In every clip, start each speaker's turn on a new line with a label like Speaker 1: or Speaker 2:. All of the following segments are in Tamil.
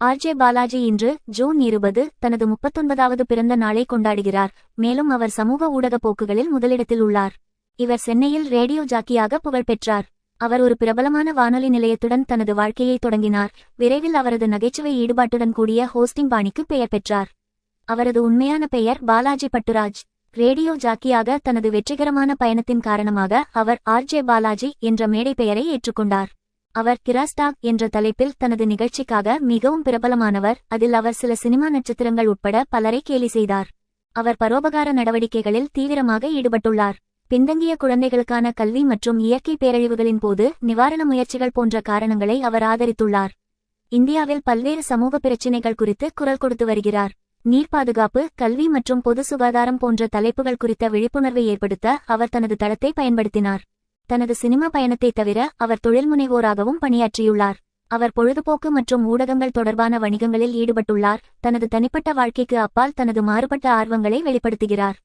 Speaker 1: ஆர்ஜே பாலாஜி இன்று ஜூன் இருபது தனது முப்பத்தொன்பதாவது பிறந்த நாளை கொண்டாடுகிறார். மேலும் அவர் சமூக ஊடக போக்குகளில் முதலிடத்தில் உள்ளார். இவர் சென்னையில் ரேடியோ ஜாக்கியாக புகழ்பெற்றார் அவர் ஒரு பிரபலமான வானொலி நிலையத்துடன் தனது வாழ்க்கையை தொடங்கினார். விரைவில் அவரது நகைச்சுவை ஈடுபாட்டுடன் கூடிய ஹோஸ்டிங் பாணிக்கு பெயர் பெற்றார். அவரது உண்மையான பெயர் பாலாஜி பட்டுராஜ். ரேடியோ ஜாக்கியாக தனது வெற்றிகரமான பயணத்தின் காரணமாக அவர் ஆர்ஜே பாலாஜி என்ற மேடை பெயரை ஏற்றுக்கொண்டார். அவர் கிராஸ்டாக் என்ற தலைப்பில் தனது நிகழ்ச்சிக்காக மிகவும் பிரபலமானவர். அதில் அவர் சில சினிமா நட்சத்திரங்கள் உட்பட பலரை கேலி செய்தார். அவர் பரோபகார நடவடிக்கைகளில் தீவிரமாக ஈடுபட்டுள்ளார். பின்தங்கிய குழந்தைகளுக்கான கல்வி மற்றும் இயற்கை பேரழிவுகளின் போது நிவாரண முயற்சிகள் போன்ற காரணங்களை அவர் ஆதரித்துள்ளார். இந்தியாவில் பல்வேறு சமூக பிரச்சினைகள் குறித்து குரல் கொடுத்து வருகிறார். நீர் பாதுகாப்பு கல்வி மற்றும் பொது சுகாதாரம் போன்ற தலைப்புகள் குறித்த விழிப்புணர்வை ஏற்படுத்த அவர் தனது தளத்தை பயன்படுத்தினார். தனது சினிமா பயணத்தை தவிர அவர் தொழில்முனைவோராகவும் பணியாற்றியுள்ளார். அவர் பொழுதுபோக்கு மற்றும் ஊடகங்கள் தொடர்பான வணிகங்களில் ஈடுபட்டுள்ளார். தனது தனிப்பட்ட வாழ்க்கைக்கு அப்பால் தனது மாறுபட்ட ஆர்வங்களை வெளிப்படுத்துகிறார்.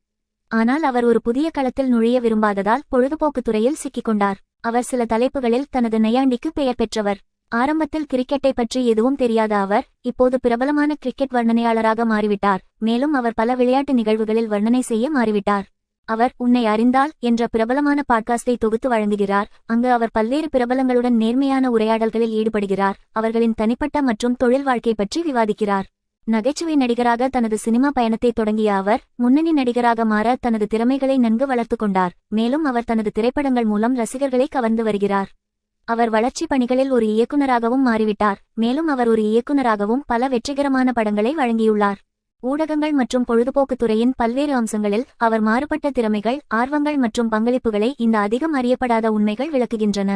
Speaker 1: ஆனால் அவர் ஒரு புதிய களத்தில் நுழைய விரும்பாததால் பொழுதுபோக்குத் துறையில் சிக்கிக்கொண்டார் அவர் சில தலைப்புகளில் தனது நையாண்டிக்கு பெயர் பெற்றவர். ஆரம்பத்தில் கிரிக்கெட்டை பற்றி எதுவும் தெரியாத அவர் இப்போது பிரபலமான கிரிக்கெட் வர்ணனையாளராக மாறிவிட்டார். மேலும் அவர் பல விளையாட்டு நிகழ்வுகளில் வர்ணனை செய்ய மாறிவிட்டார். அவர் உன்னை அறிந்தால் என்ற பிரபலமான பாட்காஸ்டை தொகுத்து வழங்குகிறார். அங்கு அவர் பல்வேறு பிரபலங்களுடன் நேர்மையான உரையாடல்களில் ஈடுபடுகிறார். அவர்களின் தனிப்பட்ட மற்றும் தொழில் வாழ்க்கை பற்றி விவாதிக்கிறார். நகைச்சுவை நடிகராக தனது சினிமா பயணத்தை தொடங்கிய அவர் முன்னணி நடிகராக மாற தனது திறமைகளை நன்கு வளர்த்து கொண்டார். மேலும் அவர் தனது திரைப்படங்கள் மூலம் ரசிகர்களை கவர்ந்து வருகிறார். அவர் வளர்ச்சி பணிகளில் ஒரு இயக்குநராகவும் மாறிவிட்டார். மேலும் அவர் ஒரு இயக்குனராகவும் பல வெற்றிகரமான படங்களை வழங்கியுள்ளார். ஊடகங்கள் மற்றும் பொழுதுபோக்கு துறையின் பல்வேறு அம்சங்களில் அவர் மாறுபட்ட திறமைகள் ஆர்வங்கள் மற்றும் பங்களிப்புகளை இந்த அதிகம் அறியப்படாத உண்மைகள் விளக்குகின்றன.